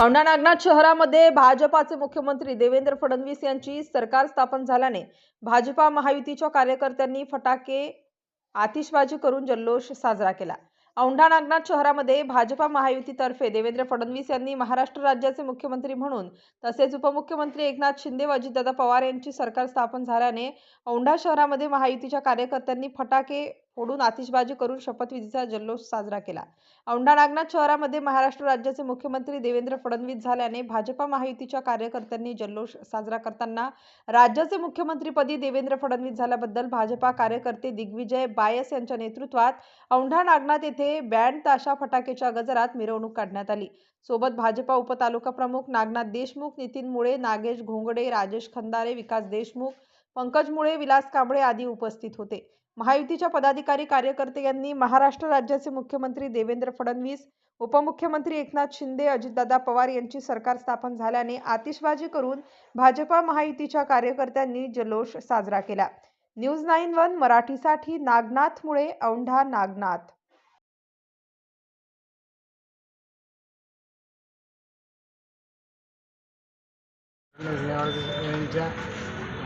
औंढा नागनाथ शहरामध्ये भाजपाचे मुख्यमंत्री देवेंद्र फडणवीस यांची सरकार स्थापन झाल्याने भाजपा महायुतीच्या कार्यकर्त्यांनी फटाके आतिषबाजी करून जल्लोष साजरा केला. औंढा नागनाथ शहरामध्ये भाजपा महायुतीतर्फे देवेंद्र फडणवीस यांनी महाराष्ट्र राज्याचे मुख्यमंत्री म्हणून तसेच उपमुख्यमंत्री एकनाथ शिंदे व अजितदादा पवार यांची सरकार स्थापन झाल्याने औंढा शहरामध्ये महायुतीच्या कार्यकर्त्यांनी फटाके फोडून आतिषबाजी करून शपथविधीचा जल्लोष साजरा केला. औंढा नागनाथ शहरामध्ये महाराष्ट्र राज्याचे मुख्यमंत्री देवेंद्र फडणवीस झाल्याने भाजपा महायुतीच्या कार्यकर्त्यांनी जल्लोष साजरा करताना राज्याचे मुख्यमंत्रीपदी देवेंद्र फडणवीस झाल्याबद्दल भाजपा कार्यकर्ते दिग्विजय बायस यांच्या नेतृत्वात औंढा नागनाथ येथे बँड ताशा फटाकेच्या गजरात मिरवणूक काढण्यात आली. सोबत भाजपा उपतालुका प्रमुख नागनाथ देशमुख नितीन मुळे नागेश घोंगडे राजेश खंदारे विकास देशमुख पंकज मुळे विलास कांबळे आदी उपस्थित होते. महायुतीच्या पदाधिकारी कार्यकर्ते यांनी महाराष्ट्र राज्याचे मुख्यमंत्री देवेंद्र फडणवीस उपमुख्यमंत्री एकनाथ शिंदे अजितदादा पवार यांची सरकार स्थापन झाल्याने आतिषबाजी करून भाजपा महायुतीच्या कार्यकर्त्यांनी जल्लोष साजरा केला. न्यूज नाईन वन मराठीसाठी नागनाथ मुळे औंढा नागनाथ यांच्या